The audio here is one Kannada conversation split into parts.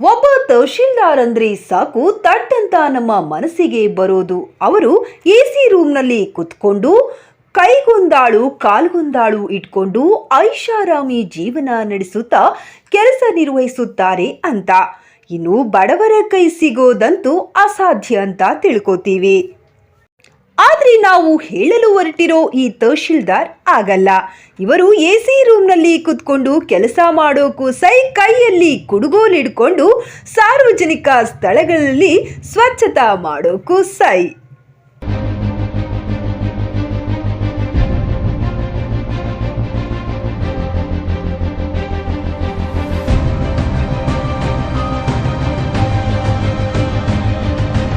ಒಬ್ಬ ತಹಶೀಲ್ದಾರ್ ಅಂದ್ರೆ ಸಾಕು, ತಟ್ಟಂತ ನಮ್ಮ ಮನಸ್ಸಿಗೆ ಬರೋದು. ಅವರು ಎ ಸಿ ರೂಮ್ನಲ್ಲಿ ಕುತ್ಕೊಂಡು, ಕೈಗೊಂದಾಳು, ಕಾಲ್ಗೊಂದಾಳು ಇಟ್ಕೊಂಡು ಐಷಾರಾಮಿ ಜೀವನ ನಡೆಸುತ್ತಾ ಕೆಲಸ ನಿರ್ವಹಿಸುತ್ತಾರೆ ಅಂತ. ಇನ್ನು ಬಡವರ ಕೈ ಸಿಗೋದಂತೂ ಅಸಾಧ್ಯ ಅಂತ ತಿಳ್ಕೊತೀವಿ. ಆದ್ರೆ ನಾವು ಹೇಳಲು ಹೊರಟಿರೋ ಈ ತಹಶೀಲ್ದಾರ್ ಆಗಲ್ಲ. ಇವರು ಎ ಸಿ ರೂಮ್ನಲ್ಲಿ ಕುತ್ಕೊಂಡು ಕೆಲಸ ಮಾಡೋಕ್ಕೂ ಸೈ ಕೈಯಲ್ಲಿ ಕುಡುಗೋಲಿಡ್ಕೊಂಡು ಸಾರ್ವಜನಿಕ ಸ್ಥಳಗಳಲ್ಲಿ ಸ್ವಚ್ಛತಾ ಮಾಡೋಕ್ಕೂ ಸೈ.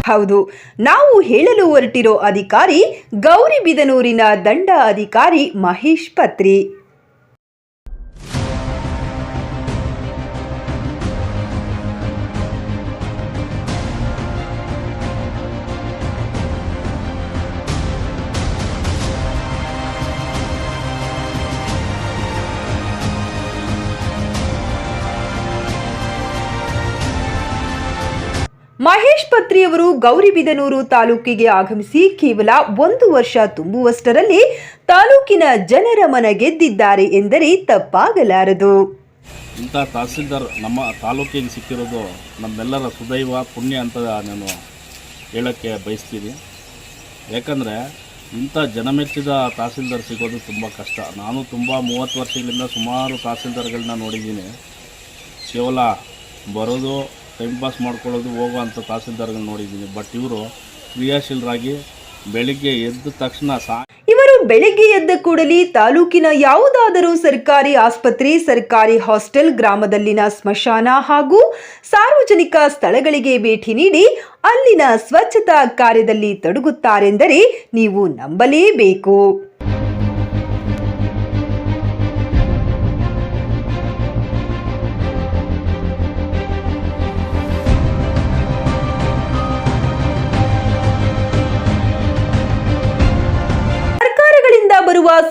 ಹೌದು. ನಾವು ಹೇಳಲು ಹೊರಟಿರೋ ಅಧಿಕಾರಿ ಗೌರಿಬಿದನೂರಿನ ದಂಡ ಅಧಿಕಾರಿ ಮಹೇಶ್ ಪತ್ರಿ. ಮಹೇಶ್ ಪತ್ರಿಯವರು ಗೌರಿಬಿದನೂರು ತಾಲೂಕಿಗೆ ಆಗಮಿಸಿ ಕೇವಲ ಒಂದು ವರ್ಷ ತುಂಬುವಷ್ಟರಲ್ಲಿ ತಾಲೂಕಿನ ಜನರ ಮನ ಗೆದ್ದಿದ್ದಾರೆ ಎಂದರೆ ತಪ್ಪಾಗಲಾರದು. ಇಂಥ ತಹಸೀಲ್ದಾರ್ ನಮ್ಮ ತಾಲೂಕಿಗೆ ಸಿಕ್ಕಿರೋದು ನಮ್ಮೆಲ್ಲರ ಸುದೈವ ಪುಣ್ಯ ಅಂತ ನಾನು ಹೇಳೋಕ್ಕೆ ಬಯಸ್ತೀನಿ. ಯಾಕಂದರೆ ಇಂಥ ಜನಮೆಚ್ಚಿದ ತಹಸೀಲ್ದಾರ್ ಸಿಗೋದು ತುಂಬ ಕಷ್ಟ. ನಾನು ತುಂಬ ಮೂವತ್ತು ವರ್ಷಗಳಿಂದ ಸುಮಾರು ತಹಸೀಲ್ದಾರ್ಗಳನ್ನ ನೋಡಿದ್ದೀನಿ. ಕೇವಲ ಬರೋದು ಟೈಮ್ ಪಾಸ್ ಮಾಡ್ಕೊಳ್ಳೋದು ಹೋಗೋ ತಹಸೀಲ್ದಾರ್ಗಳು ನೋಡಿದ್ದೀನಿ. ಬಟ್ ಇವರು ಕ್ರಿಯಾಶೀಲರಾಗಿ ಬೆಳಿಗ್ಗೆ ಎದ್ದ ತಕ್ಷಣ ಸಾ ಇವರು ಬೆಳಿಗ್ಗೆ ಎದ್ದ ಕೂಡಲೇ ತಾಲೂಕಿನ ಯಾವುದಾದರೂ ಸರ್ಕಾರಿ ಆಸ್ಪತ್ರೆ, ಸರ್ಕಾರಿ ಹಾಸ್ಟೆಲ್, ಗ್ರಾಮದಲ್ಲಿನ ಸ್ಮಶಾನ ಹಾಗೂ ಸಾರ್ವಜನಿಕ ಸ್ಥಳಗಳಿಗೆ ಭೇಟಿ ನೀಡಿ ಅಲ್ಲಿನ ಸ್ವಚ್ಛತಾ ಕಾರ್ಯದಲ್ಲಿ ತೊಡಗುತ್ತಾರೆಂದರೆ ನೀವು ನಂಬಲೇಬೇಕು.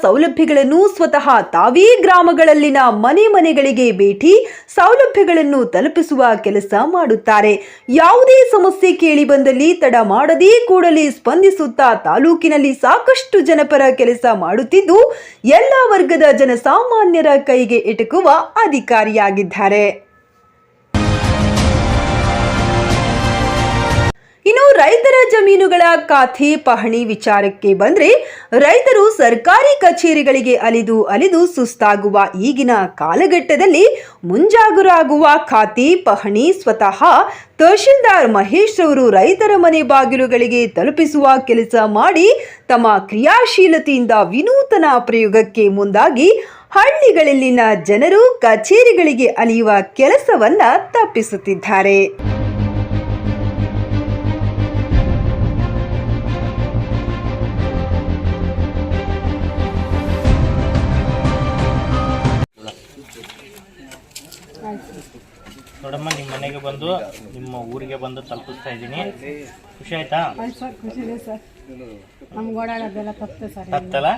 ಸೌಲಭ್ಯಗಳನ್ನು ಸ್ವತಃ ತಾವೇ ಗ್ರಾಮಗಳಲ್ಲಿನ ಮನೆ ಮನೆಗಳಿಗೆ ಭೇಟಿ, ಸೌಲಭ್ಯಗಳನ್ನು ತಲುಪಿಸುವ ಕೆಲಸ ಮಾಡುತ್ತಾರೆ. ಯಾವುದೇ ಸಮಸ್ಯೆ ಕೇಳಿ ಬಂದಲ್ಲಿ ತಡ ಮಾಡದೇ ಕೂಡಲೇ ಸ್ಪಂದಿಸುತ್ತಾ ತಾಲೂಕಿನಲ್ಲಿ ಸಾಕಷ್ಟು ಜನಪರ ಕೆಲಸ ಮಾಡುತ್ತಿದ್ದು, ಎಲ್ಲ ವರ್ಗದ ಜನಸಾಮಾನ್ಯರ ಕೈಗೆ ಎಟುಕುವ ಅಧಿಕಾರಿಯಾಗಿದ್ದಾರೆ. ರೈತರ ಜಮೀನುಗಳ ಖಾತೆ ಪಹಣಿ ವಿಚಾರಕ್ಕೆ ಬಂದರೆ ರೈತರು ಸರ್ಕಾರಿ ಕಚೇರಿಗಳಿಗೆ ಅಲಿದು ಅಲಿದು ಸುಸ್ತಾಗುವ ಈಗಿನ ಕಾಲಘಟ್ಟದಲ್ಲಿ ಮುಂಜಾಗರಾಗುವ ಖಾತೆ ಪಹಣಿ ಸ್ವತಃ ತಹಶೀಲ್ದಾರ್ ಮಹೇಶ್ ಅವರು ರೈತರ ಮನೆ ಬಾಗಿಲುಗಳಿಗೆ ತಲುಪಿಸುವ ಕೆಲಸ ಮಾಡಿ ತಮ್ಮ ಕ್ರಿಯಾಶೀಲತೆಯಿಂದ ವಿನೂತನ ಪ್ರಯೋಗಕ್ಕೆ ಮುಂದಾಗಿ ಹಳ್ಳಿಗಳಲ್ಲಿನ ಜನರು ಕಚೇರಿಗಳಿಗೆ ಅಲಿಯುವ ಕೆಲಸವನ್ನ ತಪ್ಪಿಸುತ್ತಿದ್ದಾರೆ. ನೋಡಮ್ಮ ನಿಮ್ಮ ಮನೆಗೆ ಬಂದು ನಿಮ್ಮ ಊರಿಗೆ ಬಂದು ತಲುಪಿಸ್ತಾ ಇದ್ದೀನಿ. ಖುಷಿ ಆಯ್ತಾ? ಸರ್ ಖುಷಿ ಇದೆ ಸರ್. ನಮ್ಗೆ ಓಡಾಡೋದೆಲ್ಲ ತಪ್ಪು ಸರ್. ಹತ್ತಲ್ಲ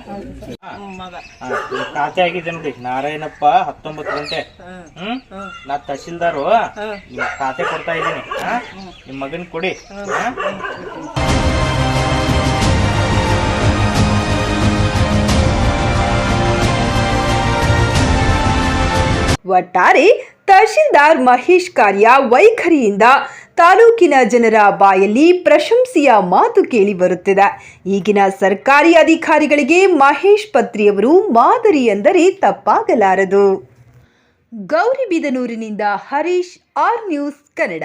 ಖಾತೆ ಆಗಿದೆ ನೋಡಿ. ನಾರಾಯಣಪ್ಪ ಹತ್ತೊಂಬತ್ತು ಗಂಟೆ. ಹ್ಮ್? ನಾ ತಹಶೀಲ್ದಾರು. ನಿಮ್ ಖಾತೆ ಕೊಡ್ತಾ ಇದ್ದೀನಿ. ನಿಮ್ಮ ನಿಮ್ ಮಗನ್ ಕೊಡಿ. ಹಾ? ಒಟ್ಟಾರೆ ತಹಶೀಲ್ದಾರ್ ಮಹೇಶ್ ಕಾರ್ಯ ವೈಖರಿಯಿಂದ ತಾಲೂಕಿನ ಜನರ ಬಾಯಲ್ಲಿ ಪ್ರಶಂಸೆಯ ಮಾತು ಕೇಳಿ ಬರುತ್ತಿದೆ. ಈಗಿನ ಸರ್ಕಾರಿ ಅಧಿಕಾರಿಗಳಿಗೆ ಮಹೇಶ್ ಪತ್ರಿಯವರು ಮಾದರಿ ಎಂದರೆ ತಪ್ಪಾಗಲಾರದು. ಗೌರಿಬಿದನೂರಿನಿಂದ ಹರೀಶ್, ಆರ್ ನ್ಯೂಸ್ ಕನ್ನಡ.